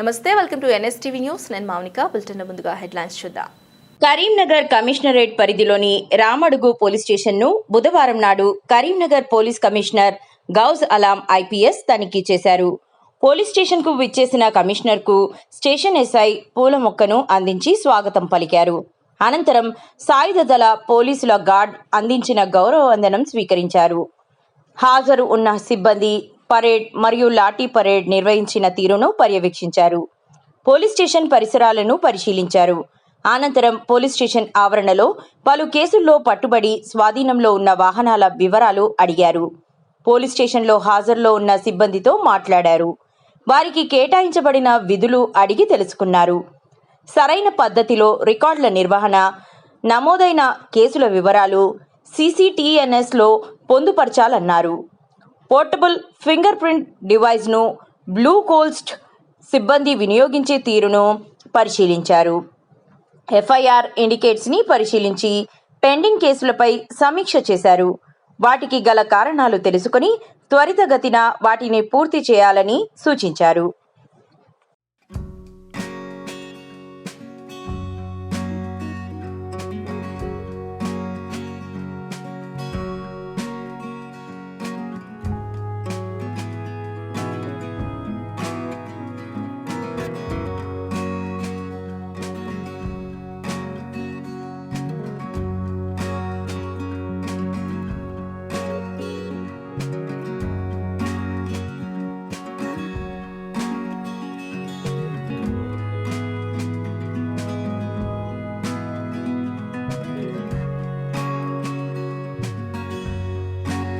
నమస్తే welcome to NSTV news. నేను Mounika bulletin ముందుగా హెడ్లైన్స్ చూద్దాం. కరీంనగర్ కమిషనరేట్ పరిధిలోని రామడుగు పోలీస్ స్టేషన్ను బుధవారం నాడు Karimnagar police commissioner Ghouse Alam IPS తనిఖీ చేశారు. పోలీస్ స్టేషన్కు విచ్చేసిన కమిషనర్కు స్టేషన్ ఎస్ఐ పూల మొక్కను అందించి స్వాగతం పలికారు. అనంతరం సాయుధ దళ పోలీసుల గార్డ్ అందించిన గౌరవ వందనం స్వీకరించారు. హాజరు ఉన్న సిబ్బంది పరేడ్ మరియు లాఠీ పరేడ్ నిర్వహించిన తీరును పర్యవేక్షించారు. పోలీస్ స్టేషన్ పరిసరాలను పరిశీలించారు. అనంతరం పోలీస్ స్టేషన్ ఆవరణలో పలు కేసుల్లో పట్టుబడి స్వాధీనంలో ఉన్న వాహనాల వివరాలు అడిగారు. పోలీస్ స్టేషన్లో హాజరులో ఉన్న సిబ్బందితో మాట్లాడారు. వారికి కేటాయించబడిన విధులు అడిగి తెలుసుకున్నారు. సరైన పద్ధతిలో రికార్డుల నిర్వహణ నమోదైన కేసుల వివరాలు సీసీటీఎన్ఎస్లో పొందుపరచాలన్నారు. పోర్టబుల్ ఫింగర్ ప్రింట్ డివైస్ను బ్లూ కోల్స్ట్ సిబ్బంది వినియోగించే తీరును పరిశీలించారు. ఎఫ్ఐఆర్ ఇండికేట్స్ని పరిశీలించి పెండింగ్ కేసులపై సమీక్ష చేశారు. వాటికి గల కారణాలు తెలుసుకొని త్వరితగతిన వాటిని పూర్తి చేయాలని సూచించారు.